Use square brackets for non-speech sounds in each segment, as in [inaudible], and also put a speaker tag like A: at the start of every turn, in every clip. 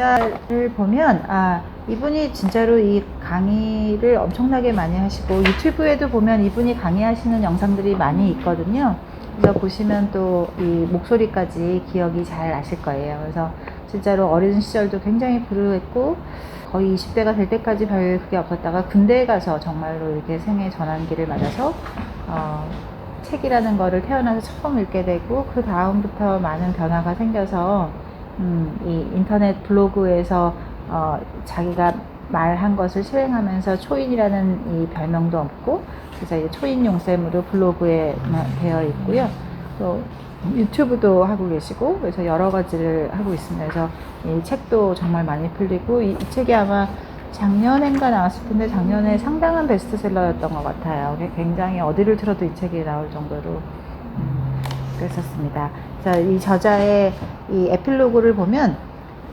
A: 저자를 보면 아 이분이 진짜로 이 강의를 엄청나게 많이 하시고 유튜브에도 보면 이분이 강의하시는 영상들이 많이 있거든요. 그래서 보시면 또 이 목소리까지 기억이 잘 나실 거예요. 그래서 진짜로 어린 시절도 굉장히 불우했고 거의 20대가 될 때까지 별 그게 없었다가 군대에 가서 정말로 이렇게 생애 전환기를 맞아서 어, 책이라는 거를 태어나서 처음 읽게 되고 그 다음부터 많은 변화가 생겨서 음, 이 인터넷 블로그에서 어, 자기가 말한 것을 실행하면서 초인이라는 이 별명도 없고 그래서 초인 용셈으로 블로그에 되어 있고요. 또 유튜브도 하고 계시고 그래서 여러 가지를 하고 있습니다. 그래서 이 책도 정말 많이 풀리고 이, 이 책이 아마 작년엔가 나왔을 텐데 작년에 상당한 베스트셀러였던 것 같아요. 굉장히 어디를 틀어도 이 책이 나올 정도로 음, 그랬었습니다. 자, 이 저자의 이 에필로그를 보면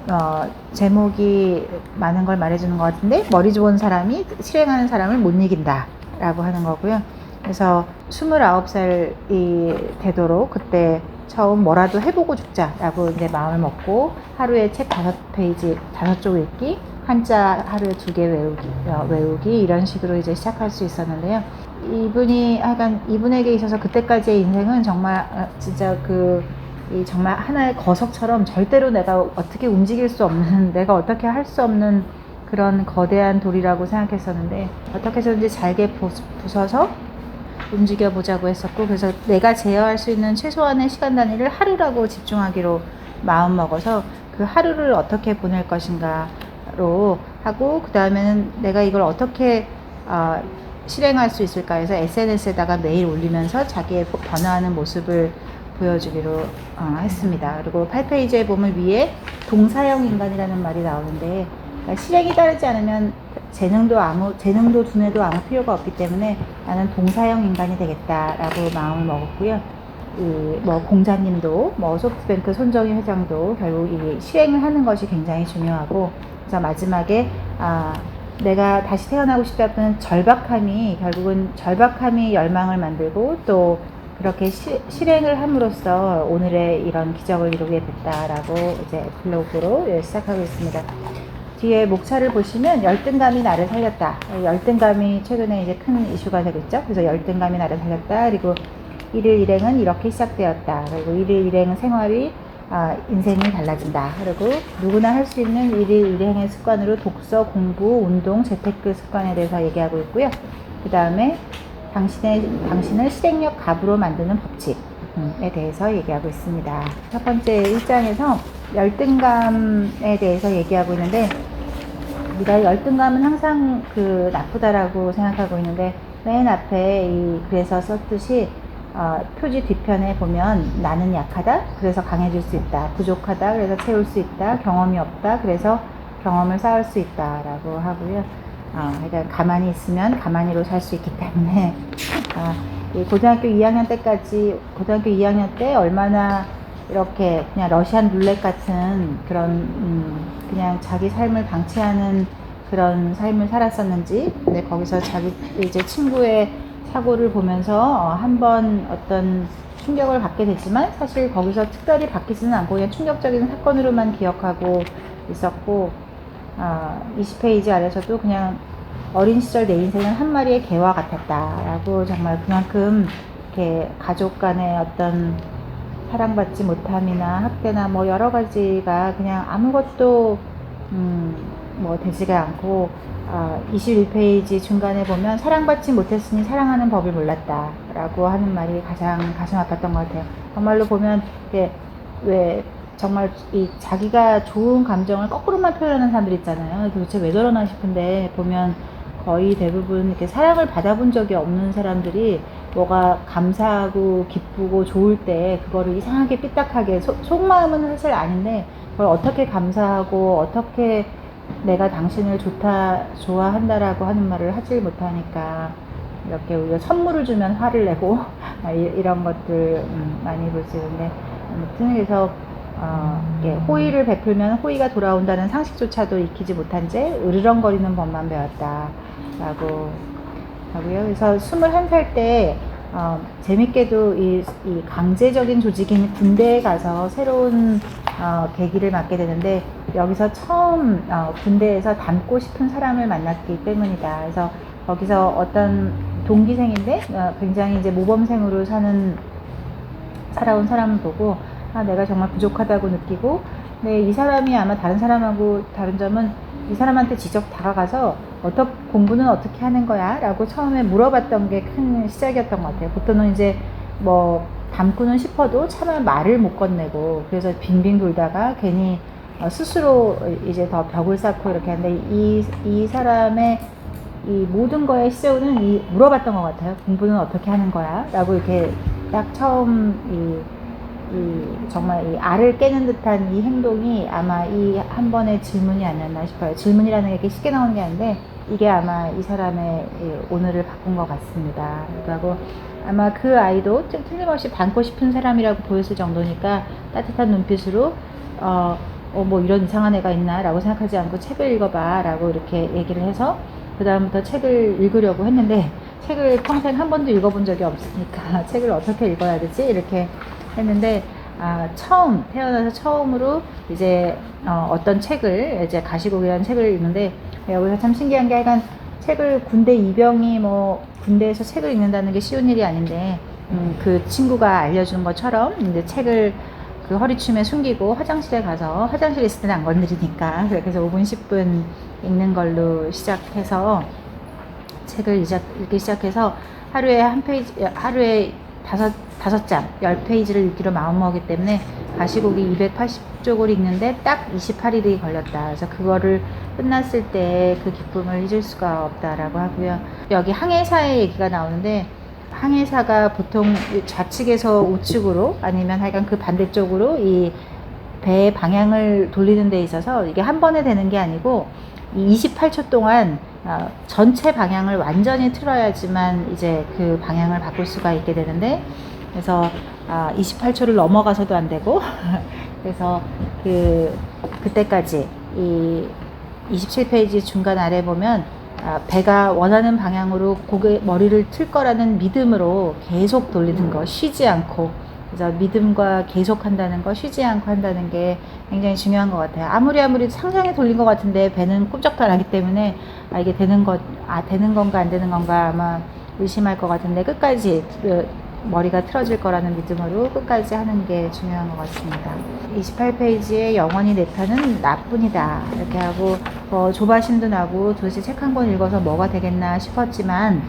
A: 어, 제목이 많은 걸 말해주는 것 같은데 머리 좋은 사람이 실행하는 사람을 못 이긴다 라고 하는 거고요. 그래서 29살이 되도록 그때 처음 뭐라도 해보고 죽자라고 이제 마음을 먹고 하루에 책 다섯 페이지, 다섯 쪽 읽기, 한자 하루에 두 개 외우기, 어, 외우기 이런 식으로 이제 시작할 수 있었는데요. 이분이 하여간 이분에게 있어서 그때까지의 인생은 정말 어, 진짜 그이 정말 하나의 거석처럼 절대로 내가 어떻게 움직일 수 없는 [laughs] 내가 어떻게 할 수 없는 그런 거대한 돌이라고 생각했었는데 어떻게 해서든지 잘게 부숴서 움직여 보자고 했었고 그래서 내가 제어할 수 있는 최소한의 시간 단위를 하루라고 집중하기로 마음 먹어서 그 하루를 어떻게 보낼 것인가 로 하고 그 다음에는 내가 이걸 어떻게 어, 실행할 수 있을까 해서 SNS에다가 매일 올리면서 자기의 변화하는 모습을 보여주기로 어, 했습니다. 그리고 8페이지에 보면 위에 동사형 인간이라는 말이 나오는데 그러니까 실행이 따르지 않으면 재능도 아무 재능도 두뇌도 아무 필요가 없기 때문에 나는 동사형 인간이 되겠다라고 마음을 먹었고요. 이 뭐 공자님도 뭐 소프트뱅크 손정희 회장도 결국 이 실행을 하는 것이 굉장히 중요하고 그래서 마지막에 아 내가 다시 태어나고 싶다는 절박함이 결국은 절박함이 열망을 만들고 또 그렇게 시, 실행을 함으로써 오늘의 이런 기적을 이루게 됐다라고 이제 블로그로 시작하고 있습니다. 뒤에 목차를 보시면 열등감이 나를 살렸다. 열등감이 최근에 이제 큰 이슈가 되겠죠. 그래서 열등감이 나를 살렸다. 그리고 일일 일행은 이렇게 시작되었다. 그리고 일일 일행 생활이 아, 인생이 달라진다. 그리고 누구나 할 수 있는 일일 일행의 습관으로 독서, 공부, 운동, 재테크 습관에 대해서 얘기하고 있고요. 그 다음에 당신의, 당신을 실행력 갑으로 만드는 법칙에 대해서 얘기하고 있습니다. 첫 번째 1장에서 열등감에 대해서 얘기하고 있는데, 우리가 열등감은 항상 그 나쁘다라고 생각하고 있는데, 맨 앞에 이 그래서 썼듯이 어, 표지 뒤편에 보면 나는 약하다 그래서 강해질 수 있다 부족하다 그래서 채울 수 있다 경험이 없다 그래서 경험을 쌓을 수 있다라고 하고요. 어, 그러니까 가만히 있으면 가만히로 살 수 있기 때문에. 어, 고등학교 2학년 때까지 고등학교 2학년 때 얼마나 이렇게 그냥 러시안 룰렛 같은 그런 음, 그냥 자기 삶을 방치하는 그런 삶을 살았었는지 근데 거기서 자기 이제 친구의 사고를 보면서 어, 한번 어떤 충격을 받게 됐지만 사실 거기서 특별히 바뀌지는 않고 그냥 충격적인 사건으로만 기억하고 있었고 어, 20페이지 아래서도 그냥 어린 시절 내 인생은 한 마리의 개와 같았다라고 정말 그만큼 이렇게 가족 간의 어떤 사랑받지 못함이나 학대나 뭐 여러 가지가 그냥 아무것도 음 뭐 되지가 않고 어, 21페이지 중간에 보면 사랑받지 못했으니 사랑하는 법을 몰랐다 라고 하는 말이 가장 가슴 아팠던 것 같아요. 정말로 보면 이게 왜 정말 이 자기가 좋은 감정을 거꾸로만 표현하는 사람들 있잖아요. 도대체 왜 저러나 싶은데 보면 거의 대부분 이렇게 사랑을 받아본 적이 없는 사람들이 뭐가 감사하고 기쁘고 좋을 때 그거를 이상하게 삐딱하게 소, 속마음은 사실 아닌데 그걸 어떻게 감사하고 어떻게 내가 당신을 좋다 좋아한다라고 하는 말을 하지 못하니까 이렇게 우리가 선물을 주면 화를 내고 [laughs] 이런 것들 음, 많이 볼 수 있는데 아무튼 그래서 어, 호의를 베풀면 호의가 돌아온다는 상식조차도 익히지 못한 채 으르렁거리는 법만 배웠다라고 하고요. 그래서 21살 때 어, 재밌게도 이, 이, 강제적인 조직인 군대에 가서 새로운 어, 계기를 맞게 되는데 여기서 처음 어, 군대에서 닮고 싶은 사람을 만났기 때문이다. 그래서 거기서 어떤 동기생인데 어, 굉장히 이제 모범생으로 사는 살아온 사람을 보고 아 내가 정말 부족하다고 느끼고 근데 이 사람이 아마 다른 사람하고 다른 점은 이 사람한테 직접 다가가서 어떻게 공부는 어떻게 하는 거야? 라고 처음에 물어봤던 게 큰 시작이었던 것 같아요. 보통은 이제 뭐 담고는 싶어도 차마 말을 못 건네고 그래서 빙빙 돌다가 괜히 어, 스스로 이제 더 벽을 쌓고 이렇게 하는데 이, 이 사람의 이 모든 거의 시작은 이 물어봤던 것 같아요. 공부는 어떻게 하는 거야? 라고 이렇게 딱 처음 이, 이 정말 이 알을 깨는 듯한 이 행동이 아마 이 한 번의 질문이 아니었나 싶어요. 질문이라는 게 이렇게 쉽게 나오는 게 아닌데 이게 아마 이 사람의 이 오늘을 바꾼 것 같습니다. 그리고 아마 그 아이도 좀 틀림없이 닮고 싶은 사람이라고 보였을 정도니까 따뜻한 눈빛으로 어, 어, 뭐 이런 이상한 애가 있나 라고 생각하지 않고 책을 읽어봐 라고 이렇게 얘기를 해서 그 다음부터 책을 읽으려고 했는데 책을 평생 한 번도 읽어본 적이 없으니까 [laughs] 책을 어떻게 읽어야 되지 이렇게 했는데 아, 처음 태어나서 처음으로 이제 어, 어떤 책을 이제 가시곡이라는 책을 읽는데 여기서 참 신기한 게 약간 책을 군대 이병이 뭐 군대에서 책을 읽는다는 게 쉬운 일이 아닌데 음, 그 친구가 알려준 것처럼 이제 책을 그 허리춤에 숨기고 화장실에 가서 화장실에 있을 때는 안 건드리니까 해서 5분 10분 읽는 걸로 시작해서 책을 읽기 시작해서 하루에 한 페이지 하루에 다섯 다섯 장, 열 페이지를 읽기로 마음먹기 때문에 가시곡이 280쪽을 읽는데 딱 28일이 걸렸다. 그래서 그거를 끝났을 때 그 기쁨을 잊을 수가 없다라고 하고요. 여기 항해사의 얘기가 나오는데 항해사가 보통 좌측에서 우측으로 아니면 하여간 그 반대쪽으로 이 배의 방향을 돌리는 데 있어서 이게 한 번에 되는 게 아니고 이 28초 동안 어, 전체 방향을 완전히 틀어야지만 이제 그 방향을 바꿀 수가 있게 되는데 그래서 아, 28초를 넘어가서도 안 되고 [laughs] 그래서 그 그때까지 이 27페이지 중간 아래 보면 아, 배가 원하는 방향으로 고개 머리를 틀 거라는 믿음으로 계속 돌리는 거 쉬지 않고 그래서 믿음과 계속한다는 거 쉬지 않고 한다는 게 굉장히 중요한 것 같아요. 아무리 아무리 상상에 돌린 것 같은데 배는 꼼짝도 안 하기 때문에 아 이게 되는 것, 아 되는 건가 안 되는 건가 아마 의심할 것 같은데 끝까지 그 머리가 틀어질 거라는 믿음으로 끝까지 하는 게 중요한 것 같습니다. 28페이지에 영원히 내 편은 나뿐이다 이렇게 하고 어, 조바심도 나고 도대체 책 한 권 읽어서 뭐가 되겠나 싶었지만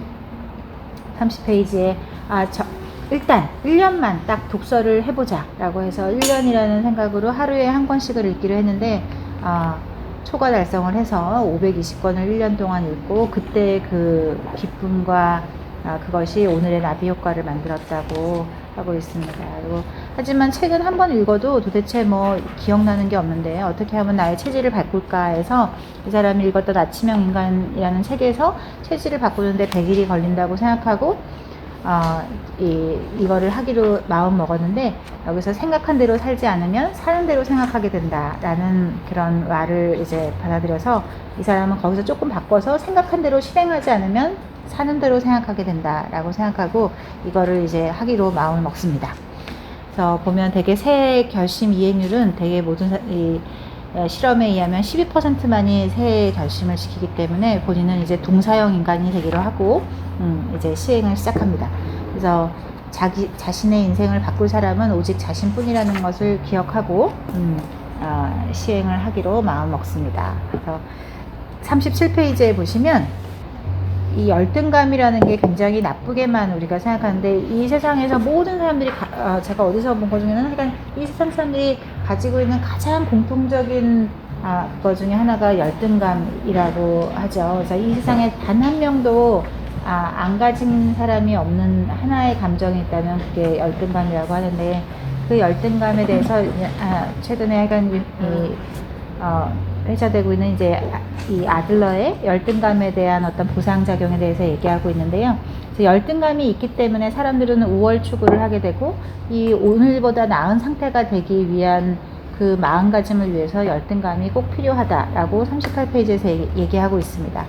A: 30페이지에 아, 저, 일단 1년만 딱 독서를 해보자 라고 해서 1년이라는 생각으로 하루에 한 권씩을 읽기로 했는데 아, 초과 달성을 해서 520권을 1년 동안 읽고 그때 그 기쁨과 아, 그것이 오늘의 나비 효과를 만들었다고 하고 있습니다. 그리고 하지만 책은 한 번 읽어도 도대체 뭐 기억나는 게 없는데 어떻게 하면 나의 체질을 바꿀까 해서 이 사람이 읽었던 아침형 인간이라는 책에서 체질을 바꾸는데 100일이 걸린다고 생각하고 어, 이, 이거를 하기로 마음 먹었는데 여기서 생각한 대로 살지 않으면 사는 대로 생각하게 된다라는 그런 말을 이제 받아들여서 이 사람은 거기서 조금 바꿔서 생각한 대로 실행하지 않으면 사는 대로 생각하게 된다라고 생각하고 이거를 이제 하기로 마음을 먹습니다. 그래서 보면 되게 새 결심 이행률은 되게 모든 사, 이, 어, 실험에 의하면 12%만이 새 결심을 시키기 때문에 본인은 이제 동사형 인간이 되기로 하고 음, 이제 시행을 시작합니다. 그래서 자기 자신의 인생을 바꿀 사람은 오직 자신뿐이라는 것을 기억하고 음, 어, 시행을 하기로 마음 먹습니다. 그래서 37페이지에 보시면 이 열등감이라는 게 굉장히 나쁘게만 우리가 생각하는데 이 세상에서 모든 사람들이 가, 어, 제가 어디서 본 것 중에는 약간 이 세상 사람들이 가지고 있는 가장 공통적인 아, 것 중에 하나가 열등감이라고 하죠. 그래서 이 세상에 단 한 명도 아, 안 가진 사람이 없는 하나의 감정이 있다면 그게 열등감이라고 하는데 그 열등감에 대해서 아, 최근에 약간 이, 이 어, 회자되고 있는 이제 이 아들러의 열등감에 대한 어떤 부상작용에 대해서 얘기하고 있는데요. 열등감이 있기 때문에 사람들은 우월 추구를 하게 되고 이 오늘보다 나은 상태가 되기 위한 그 마음가짐을 위해서 열등감이 꼭 필요하다라고 38페이지에서 얘기하고 있습니다.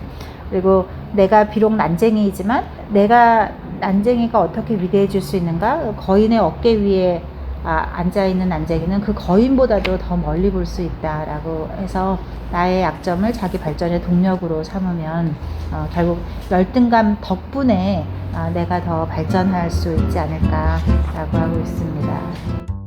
A: 그리고 내가 비록 난쟁이이지만 내가 난쟁이가 어떻게 위대해질 수 있는가? 거인의 어깨 위에 아, 앉아있는 난쟁이는 그 거인보다도 더 멀리 볼 수 있다라고 해서 나의 약점을 자기 발전의 동력으로 삼으면 어, 결국 열등감 덕분에 아, 내가 더 발전할 수 있지 않을까라고 하고 있습니다.